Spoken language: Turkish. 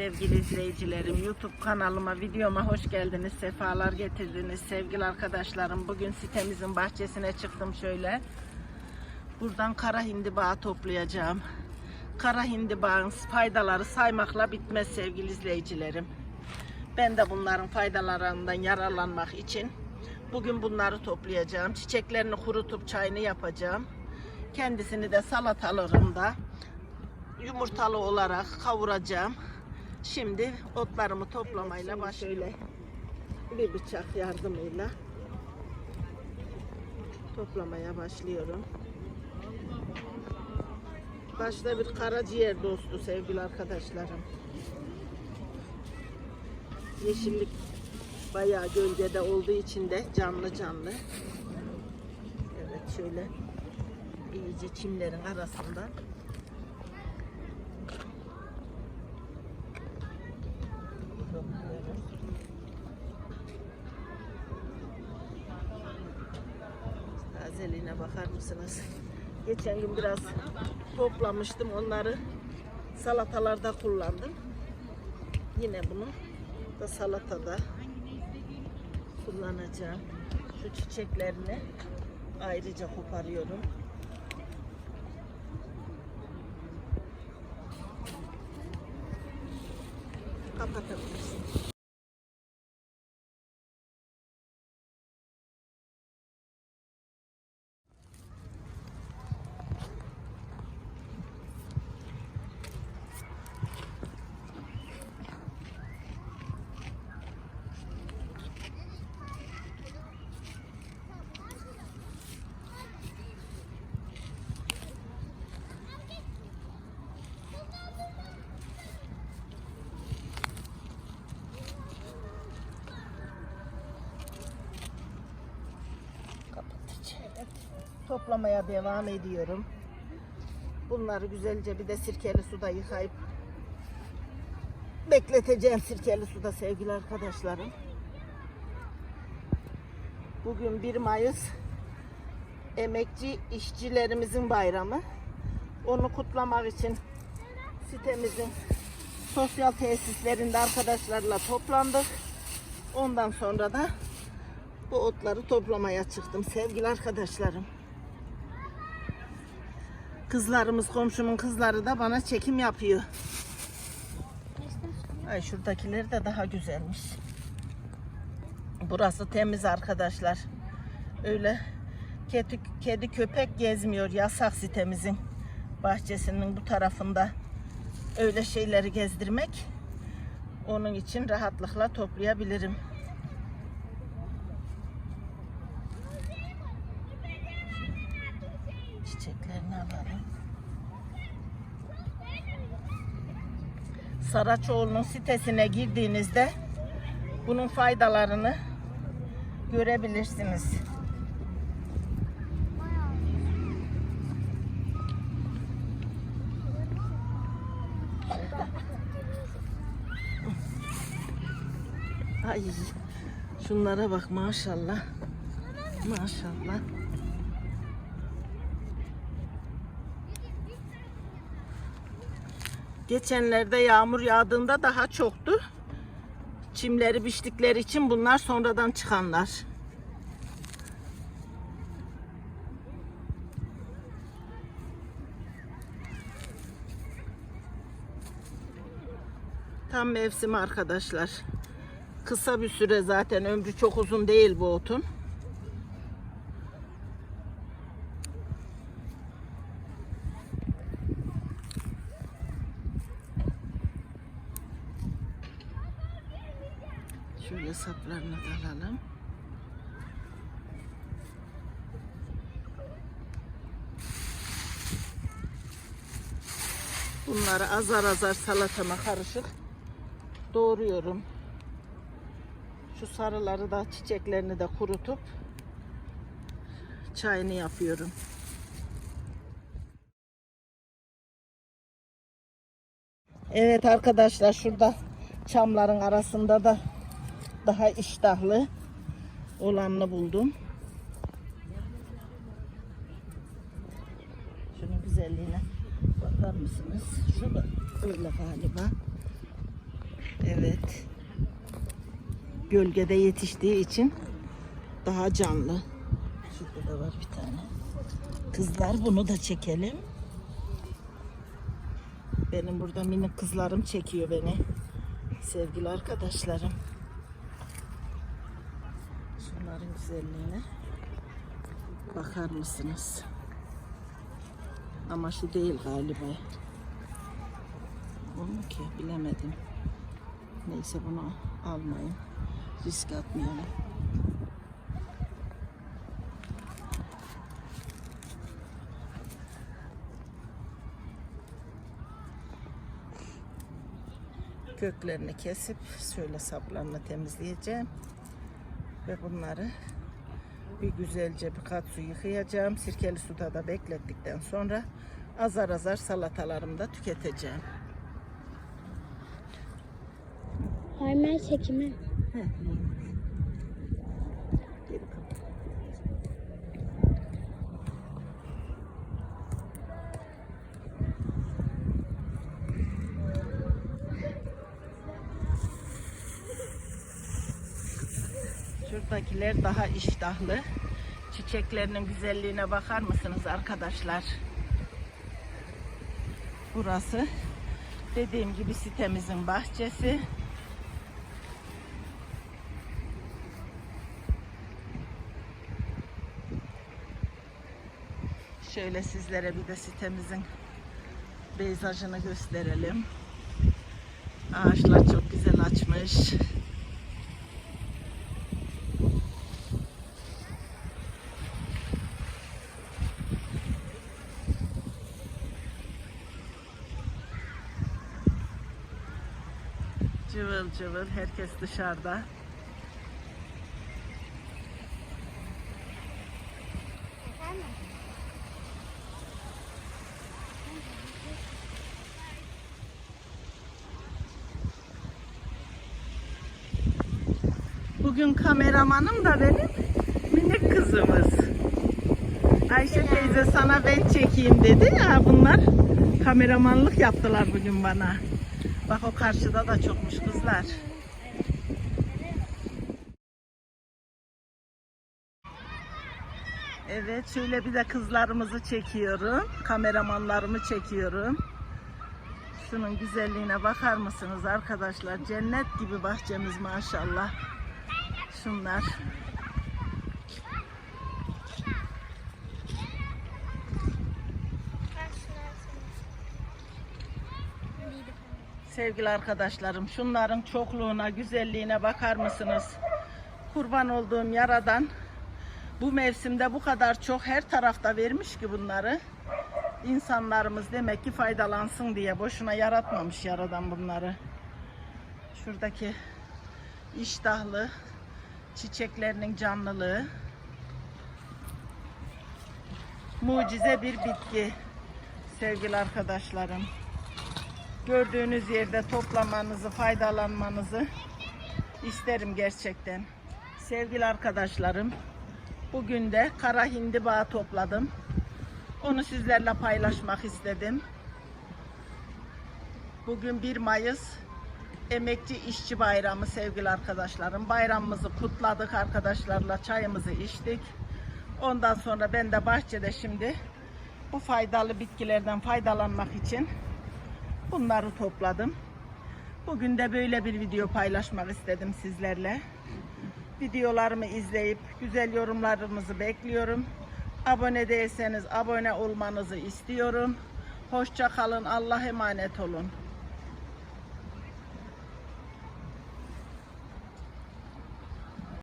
sevgili izleyicilerim. YouTube kanalıma, videoma hoş geldiniz. Sefalar getirdiniz sevgili arkadaşlarım. Bugün sitemizin bahçesine çıktım şöyle. Buradan kara hindibağı toplayacağım. Kara hindibağın faydaları saymakla bitmez sevgili izleyicilerim. Ben de bunların faydalarından yararlanmak için bugün bunları toplayacağım. Çiçeklerini kurutup çayını yapacağım. Kendisini de salatalarımda yumurtalı olarak kavuracağım. Şimdi otlarımı toplamayla başlıyorum. Bir bıçak yardımıyla toplamaya başlıyorum. Başta bir karaciğer dostu sevgili arkadaşlarım. Yeşillik bayağı gölgede olduğu için de canlı canlı. Evet şöyle iyice çimlerin arasında topluyorum. Tazeliğine bakar mısınız? Geçen gün biraz toplamıştım onları salatalarda kullandım. Yine bunu da salatada kullanacağım. Şu çiçeklerini ayrıca koparıyorum. Kapatabilirsin. Toplamaya devam ediyorum. Bunları güzelce bir de sirkeli suda yıkayıp bekleteceğim sirkeli suda sevgili arkadaşlarım. Bugün 1 Mayıs emekçi işçilerimizin bayramı. Onu kutlamak için sitemizin sosyal tesislerinde arkadaşlarla toplandık. Ondan sonra da bu otları toplamaya çıktım sevgili arkadaşlarım. Kızlarımız, komşumun kızları da bana çekim yapıyor. Ay şuradakileri de daha güzelmiş. Burası temiz arkadaşlar. Öyle kedi, kedi köpek gezmiyor yasak sitemizin bahçesinin bu tarafında. Öyle şeyleri gezdirmek onun için rahatlıkla toplayabilirim. Çiçeklerini alalım. Saraçoğlu'nun sitesine girdiğinizde bunun faydalarını görebilirsiniz. Ay şunlara bak maşallah. Maşallah. Geçenlerde yağmur yağdığında daha çoktu. Çimleri biçtikleri için bunlar sonradan çıkanlar. Tam mevsimi arkadaşlar. Kısa bir süre zaten ömrü çok uzun değil bu otun. Şöyle saplarını da alalım. Bunları azar azar salatama karışık doğruyorum. Şu sarıları da çiçeklerini de kurutup çayını yapıyorum. Evet arkadaşlar şurada çamların arasında da daha iştahlı olanını buldum. Şunun güzelliğine bakar mısınız? Şurada öyle galiba. Evet. Gölgede yetiştiği için daha canlı. Şurada da var bir tane. Kızlar bunu da çekelim. Benim burada minik kızlarım çekiyor beni. Sevgili arkadaşlarım. Şunların güzelliğine bakar mısınız? Ama şu değil galiba. Mu ki? Bilemedim. Neyse bunu almayın. Risk atmayalım. Köklerini kesip şöyle saplarını temizleyeceğim. Ve bunları bir güzelce birkaç su yıkayacağım. Sirkeli suda da beklettikten sonra azar azar salatalarımda tüketeceğim. Harmer çekimi. Heh. Şuradakiler daha iştahlı. Çiçeklerinin güzelliğine bakar mısınız arkadaşlar? Burası dediğim gibi sitemizin bahçesi. Şöyle sizlere bir de sitemizin peyzajını gösterelim. Ağaçlar çok güzel açmış. Cıvıl cıvıl herkes dışarıda. Bugün kameramanım da benim minik kızımız. Ayşe teyze sana ben çekeyim dedi ya bunlar kameramanlık yaptılar bugün bana. Bak o karşıda da çokmuş kızlar. Evet şöyle bir de kızlarımızı çekiyorum. Kameramanlarımı çekiyorum. Şunun güzelliğine bakar mısınız arkadaşlar? Cennet gibi bahçemiz maşallah. Şunlar. Sevgili arkadaşlarım, şunların çokluğuna, güzelliğine bakar mısınız? Kurban olduğum yaradan bu mevsimde bu kadar çok her tarafta vermiş ki bunları. İnsanlarımız demek ki faydalansın diye boşuna yaratmamış yaradan bunları. Şuradaki iştahlı çiçeklerinin canlılığı mucize bir bitki sevgili arkadaşlarım. Gördüğünüz yerde toplamanızı, faydalanmanızı isterim gerçekten. Sevgili arkadaşlarım, bugün de kara hindiba topladım. Onu sizlerle paylaşmak istedim. Bugün 1 Mayıs Emekçi İşçi Bayramı sevgili arkadaşlarım. Bayramımızı kutladık arkadaşlarla, çayımızı içtik. Ondan sonra ben de bahçede şimdi bu faydalı bitkilerden faydalanmak için bunları topladım. Bugün de böyle bir video paylaşmak istedim sizlerle. Videolarımı izleyip güzel yorumlarınızı bekliyorum. Abone değilseniz abone olmanızı istiyorum. Hoşça kalın. Allah emanet olun.